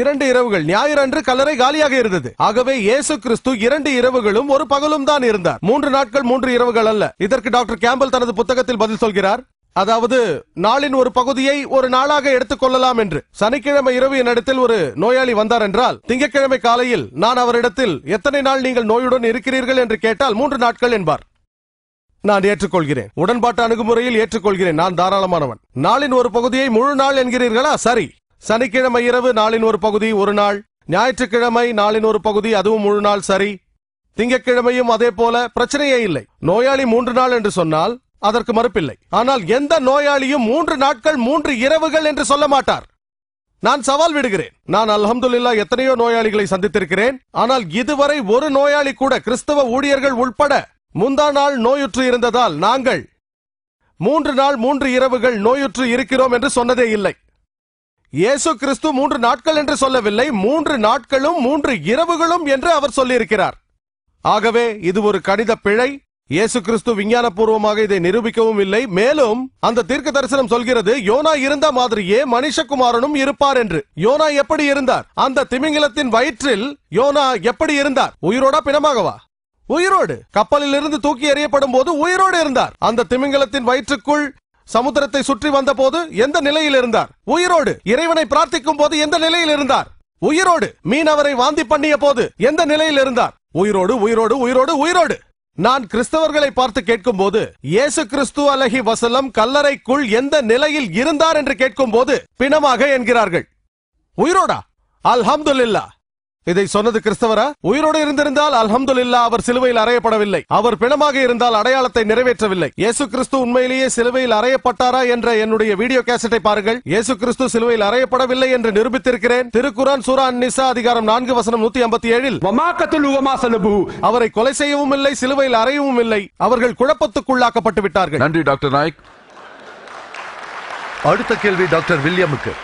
இரண்டு இரவுகள். ஞாயிறு அன்று கல்லறை காலியாக இருந்தது. ஆகவே இயேசு கிறிஸ்து இரண்டு இரவுகளும் ஒரு பகலும் தான் இருந்தார். மூன்று நாட்கள் மூன்று இரவுகள் அல்ல. இதற்கு டாக்டர் கேம்பல் தனது புத்தகத்தில் பதில் சொல்கிறார். அதாவது நாளின் ஒரு பகுதியை ஒரு நாளாக எடுத்துக் கொள்ளலாம் என்று. சனிக்கிழமை இரவு என்னிடத்தில் ஒரு நோயாளி வந்தார் என்றால் திங்கட்கிழமை காலையில் நான் அவரிடத்தில் எத்தனை நாள் நீங்கள் நோயுடன் இருக்கிறீர்கள்? என்று கேட்டால் மூன்று நாட்கள் என்பார். நான் ஏற்றுக்கொள்கிறேன். உடன்பாட்டு அணுகுமுறையில் ஏற்றுக்கொள்கிறேன். நான் தாராளமானவன். நாளின் ஒரு பகுதியை முழு நாள் என்கிறீர்களா? சரி. சனிக்கிழமை இரவு நாளின் ஒரு பகுதி ஒரு நாள் ஞாயிற்றுக்கிழமை நாளின் ஒரு பகுதி அதுவும் முழு நாள் சரி. திங்கட்கிழமையும் அதே போல பிரச்சனையே இல்லை. நோயாளி மூன்று நாள் என்று சொன்னால் அதற்கு மறுப்பில்லை. ஆனால் எந்த நோயாளியும் மூன்று நாட்கள் மூன்று இரவுகள் என்று சொல்ல மாட்டார். நான் சவால் விடுகிறேன். நான் அல்ஹம்துல்லா எத்தனையோ நோயாளிகளை சந்தித்திருக்கிறேன். ஆனால் இதுவரை ஒரு நோயாளி கூட கிறிஸ்தவ ஊழியர்கள் உள்பட முந்தா நாள் நோயுற்று இருந்ததால் நாங்கள் மூன்று நாள் மூன்று இரவுகள் நோயுற்று இருக்கிறோம் என்று சொன்னதே இல்லை. இயேசு கிறிஸ்து மூன்று நாட்கள் என்று சொல்லவில்லை மூன்று நாட்களும் மூன்று இரவுகளும் என்று அவர் சொல்லியிருக்கிறார். ஆகவே இது ஒரு கணித பிழை. இயேசு கிறிஸ்து விஞ்ஞானபூர்வமாக இதை நிரூபிக்கவும் இல்லை. மேலும் அந்த தீர்க்க தரிசனம் சொல்கிறது யோனா இருந்த மாதிரியே மனுஷகுமாரனும் இருப்பார் என்று. யோனா எப்படி இருந்தார்? அந்த திமிங்கிலத்தின் வயிற்றில் யோனா எப்படி இருந்தார்? உயிரோடா பிணமாகவா உயிரோடு. கப்பலில் இருந்து தூக்கி எறியப்படும் போது உயிரோடு இருந்தார். அந்த திமிங்கலத்தின் வயிற்றுக்குள் சமுத்திரத்தை சுற்றி வந்த போது எந்த நிலையில் இருந்தார்? உயிரோடு. இறைவனை பிரார்த்திக்கும் போது எந்த நிலையில் இருந்தார்? உயிரோடு. மீனவரை வாந்தி பண்ணிய போது எந்த நிலையில் இருந்தார்? உயிரோடு உயிரோடு உயிரோடு உயிரோடு. நான் கிறிஸ்தவர்களை பார்த்து கேட்கும் போது இயேசு கிறிஸ்து அலஹி வசலம் கல்லறைக்குள் எந்த நிலையில் இருந்தார்? என்று கேட்கும் போது பிணமாக என்கிறார்கள். உயிரோடா? அல்ஹம்துல்லா இதை சொன்னது கிறிஸ்தவரா? உயிரோடு இருந்திருந்தால் அல்ஹம்துல்லா அவர் சிலுவையில் அறையப்படவில்லை. அவர் பிணமாக இருந்தால் அடையாளத்தை நிறைவேற்றவில்லை. இயேசு கிறிஸ்து உண்மையிலேயே சிலுவையில் அறையப்பட்டாரா என்ற என்னுடைய வீடியோ கேசட்டை பாருங்கள். இயேசு கிறிஸ்து சிலுவையில் அறையப்படவில்லை என்று நிரூபித்திருக்கிறேன். திருக்குரான் சூரா நிசா அதிகாரம் நான்கு வசனம் நூத்தி ஐம்பத்தி ஏழில் அவரை கொலை செய்யவும் இல்லை சிலுவையில் அறையவும் இல்லை. அவர்கள் குழப்பத்துக்குள்ளாக்கப்பட்டு விட்டார்கள். நன்றி டாக்டர் நாயக். அடுத்த கேள்வி டாக்டர் வில்லியமுக்கு.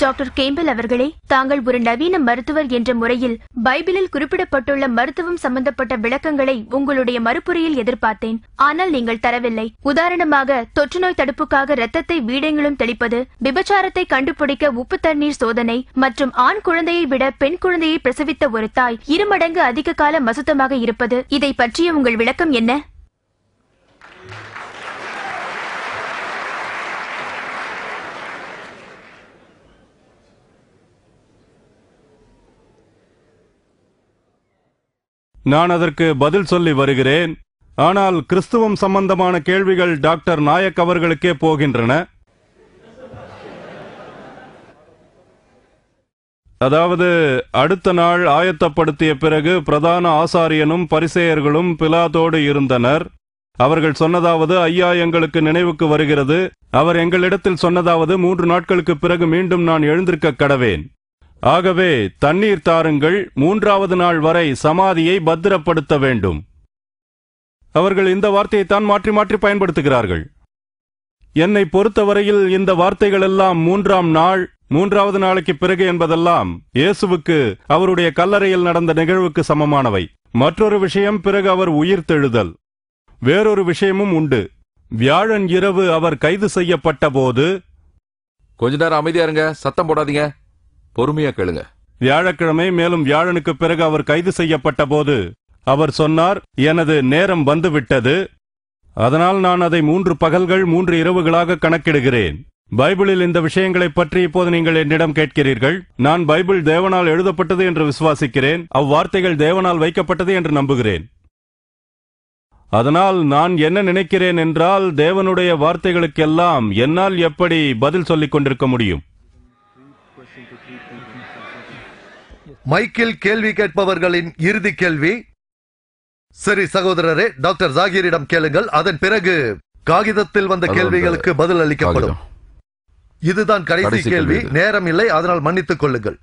டாக்டர் கேம்பல் அவர்களே தாங்கள் ஒரு நவீன மருத்துவர் என்ற முறையில் பைபிளில் குறிப்பிடப்பட்டுள்ள மருத்துவம் சம்பந்தப்பட்ட விளக்கங்களை உங்களுடைய மறுப்புரையில் எதிர்பார்த்தேன். ஆனால் நீங்கள் தரவில்லை. உதாரணமாக தொற்றுநோய் தடுப்புக்காக ரத்தத்தை வீடெங்கிலும் தெளிப்பது விபச்சாரத்தை கண்டுபிடிக்க உப்பு தண்ணீர் சோதனை மற்றும் ஆண் குழந்தையை விட பெண் குழந்தையை பிரசவித்த ஒரு தாய் இருமடங்கு அதிக காலம் மசுத்தமாக இருப்பது இதை பற்றிய உங்கள் விளக்கம் என்ன? நான் அதற்கு பதில் சொல்லி வருகிறேன். ஆனால் கிறிஸ்துவம் சம்பந்தமான கேள்விகள் டாக்டர் நாயக் அவர்களுக்கே போகின்றன. அதாவது அடுத்த நாள் ஆயத்தப்படுத்திய பிறகு பிரதான ஆசாரியனும் பரிசேயர்களும் பிலாதோடு இருந்தனர். அவர்கள் சொன்னதாவது ஐயா எங்களுக்கு நினைவுக்கு வருகிறது. அவர் எங்களிடத்தில் சொன்னதாவது மூன்று நாட்களுக்கு பிறகு மீண்டும் நான் எழுந்திருக்க கடவேன். ஆகவே தண்ணீர் தாருங்கள் மூன்றாவது நாள் வரை சமாதியை பத்திரப்படுத்த வேண்டும். அவர்கள் இந்த வார்த்தையை தான் மாற்றி மாற்றி பயன்படுத்துகிறார்கள். என்னை பொறுத்தவரையில் இந்த வார்த்தைகள் எல்லாம் மூன்றாம் நாள் மூன்றாவது நாளைக்கு பிறகு என்பதெல்லாம் இயேசுவுக்கு அவருடைய கல்லறையில் நடந்த நிகழ்வுக்கு சமமானவை. மற்றொரு விஷயம் பிறகு அவர் உயிர்த்தெழுதல் வேறொரு விஷயமும் உண்டு. வியாழன் இரவு அவர் கைது செய்யப்பட்ட போது கொஞ்ச நேரம் அமைதியா இருங்க சத்தம் போடாதீங்க. பொறுமையா கேளுங்க. வியாழக்கிழமை மேலும் வியாழனுக்கு பிறகு அவர் கைது செய்யப்பட்ட போது அவர் சொன்னார் எனது நேரம் வந்துவிட்டது. அதனால் நான் அதை மூன்று பகல்கள் மூன்று இரவுகளாக கணக்கிடுகிறேன். பைபிளில் இந்த விஷயங்களைப் பற்றி இப்போது நீங்கள் என்னிடம் கேட்கிறீர்கள். நான் பைபிள் தேவனால் எழுதப்பட்டது என்று விசுவாசிக்கிறேன். அவ்வார்த்தைகள் தேவனால் வைக்கப்பட்டது என்று நம்புகிறேன். அதனால் நான் என்ன நினைக்கிறேன் என்றால் தேவனுடைய வார்த்தைகளுக்கெல்லாம் என்னால் எப்படி பதில் சொல்லிக் கொண்டிருக்க முடியும்? மைக்கில் கேள்வி கேட்பவர்களின் இறுதி கேள்வி. சரி சகோதரரே டாக்டர் ஜாகீரிடம் கேளுங்கள். அதன் பிறகு காகிதத்தில் வந்த கேள்விகளுக்கு பதில் அளிக்கப்படும். இதுதான் கடைசி கேள்வி. நேரம் இல்லை அதனால் மன்னித்துக் கொள்ளுங்கள்.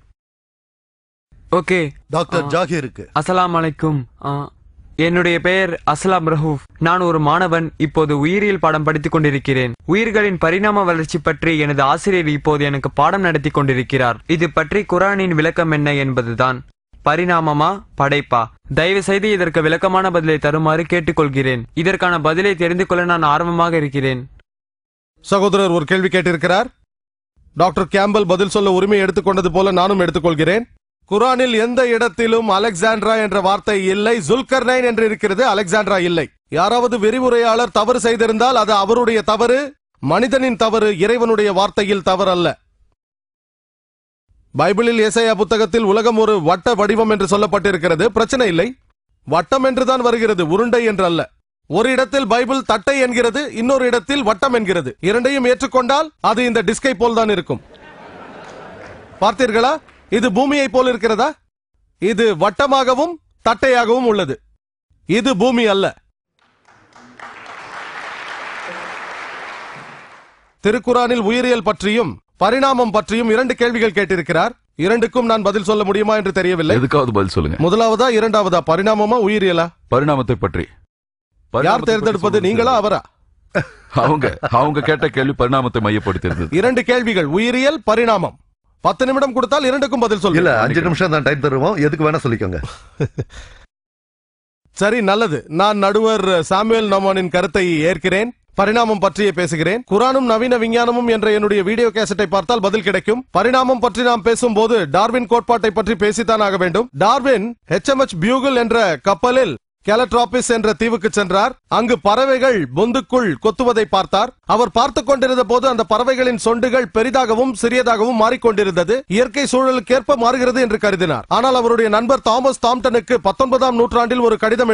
ஓகே. டாக்டர். ஜாகீருக்கு. அஸ்ஸலாமு அலைக்கும். ஆ, என்னுடைய பெயர் அஸ்லாம் ரஹூப் நான் ஒரு மாணவன் இப்போது உயிரியல் பாடம் படித்துக் கொண்டிருக்கிறேன். உயிர்களின் பரிணாம வளர்ச்சி பற்றி எனது ஆசிரியர் இப்போது எனக்கு பாடம் நடத்தி கொண்டிருக்கிறார். இது பற்றி குரானின் விளக்கம் என்ன என்பதுதான். பரிணாமமா? படைப்பா. தயவு செய்து இதற்கு விளக்கமான பதிலை தருமாறு கேட்டுக்கொள்கிறேன். இதற்கான பதிலை தெரிந்து கொள்ள நான் ஆர்வமாக இருக்கிறேன். சகோதரர் ஒரு கேள்வி கேட்டிருக்கிறார். டாக்டர் கேம்பல் பதில் சொல்ல உரிமை எடுத்துக்கொண்டது போல நானும் எடுத்துக்கொள்கிறேன் குரானில் எந்த இடத்திலும் அலெக்சாண்ட்ரா என்ற வார்த்தை இல்லை ஜுல்கர்னைன் என்று இருக்கிறது அலெக்சாண்ட்ரா இல்லை. யாராவது விரிவுரையாளர் தவறு செய்திருந்தால் அது அவருடைய தவறு மனிதனின் தவறு இறைவனுடைய வார்த்தையில் தவறல்ல. பைபிளில் இசையா புத்தகத்தில் உலகம் ஒரு வட்ட வடிவம் என்று சொல்லப்பட்டிருக்கிறது. பிரச்சனை இல்லை. வட்டம் என்றுதான் வருகிறது உருண்டை என்று அல்ல ஒரு இடத்தில் பைபிள் தட்டை என்கிறது இன்னொரு இடத்தில் வட்டம் என்கிறது. இரண்டையும் ஏற்றுக்கொண்டால் அது இந்த டிஸ்கை போல் தான் இருக்கும். பார்த்தீர்களா? இது பூமியை போல் இருக்கிறதா? இது வட்டமாகவும் தட்டையாகவும் உள்ளது. இது பூமி அல்ல. திருக்குரானில் உயிரியல் பற்றியும் பரிணாமம் பற்றியும் இரண்டு கேள்விகள் கேட்டிருக்கிறார். இரண்டுக்கும் நான் பதில் சொல்ல முடியுமா என்று தெரியவில்லை. எதுக்காவது பதில் சொல்லுங்க. முதலாவதா இரண்டாவதா பரிணாமமா உயிரியலா? பரிணாமத்தை பற்றி. யார் தேர்ந்தெடுப்பது நீங்களா அவரா? அவங்க அவங்க கேட்ட கேள்வி பரிணாமத்தை மையப்படுத்தி இருந்தது இரண்டு கேள்விகள் உயிரியல் பரிணாமம். பத்து நிமிடம் கொடுத்தால் இரண்டுக்கும் பதில் இல்ல சொல்ல அஞ்சு நிமிஷம் தான் டைம் தருவோம். எதுக்கு வேணா சொல்லிக்கோங்க. சரி நல்லது. நான் நடுவர் சாமுவேல் நோமானின் கருத்தை ஏற்கிறேன். பரிணாமம் பற்றியே பேசுகிறேன். குரானும் நவீன விஞ்ஞானமும் என்ற என்னுடைய வீடியோ கேசட்டை பார்த்தால் பதில் கிடைக்கும். பரிணாமம் பற்றி நாம் பேசும்போது டார்வின் கோட்பாட்டை பற்றி பேசித்தான் ஆக வேண்டும். டார்வின் HMH பியூகல் என்ற கப்பலில் கெலட்ராபிஸ் என்ற தீவுக்கு சென்றார். அங்கு பறவைகள் பொந்துக்குள் கொத்துவதை பார்த்தார். அவர் பார்த்துக் கொண்டிருந்த போது அந்த பறவைகளின் சொண்டுகள் பெரிதாகவும் சிறியதாகவும் மாறிக்கொண்டிருந்தது. இயற்கை சூழலுக்கேற்ப மாறுகிறது என்று கருதினார். ஆனால் அவருடைய நண்பர் தாமஸ் தாம்டனுக்கு பத்தொன்பதாம் நூற்றாண்டில் ஒரு கடிதம்